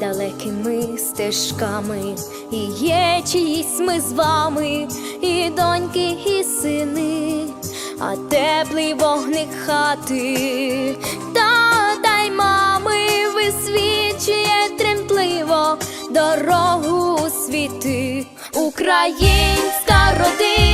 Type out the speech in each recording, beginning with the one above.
далекими стежками, і є чиїсь ми з вами, і доньки, і сини, а теплий вогник хати, тата й мами висвічує тремтливо дорогу світи, українська родина,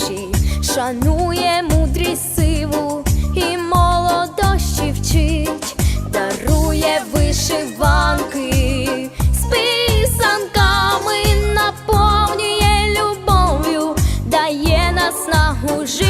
душі, шанує мудрість сиву і молодощі вчить, дарує вишиванки з писанками, наповнює любов'ю, дає нас на українська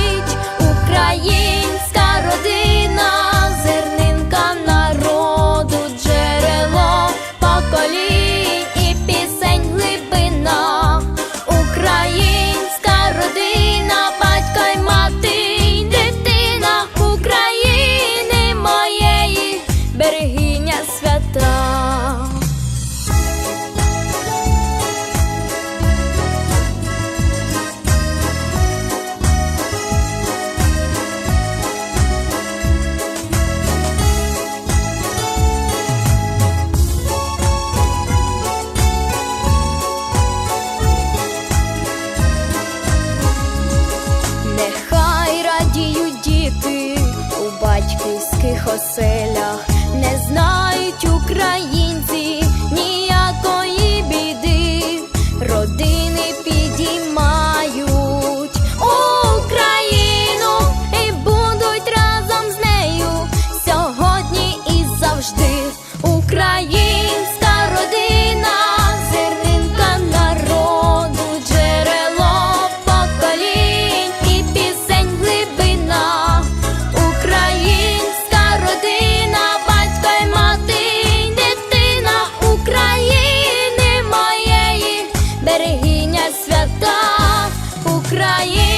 батьківських оселях, не знають українці ніякої біди, родини підіймають Україну і будуть разом з нею сьогодні і завжди. Українська свята, українська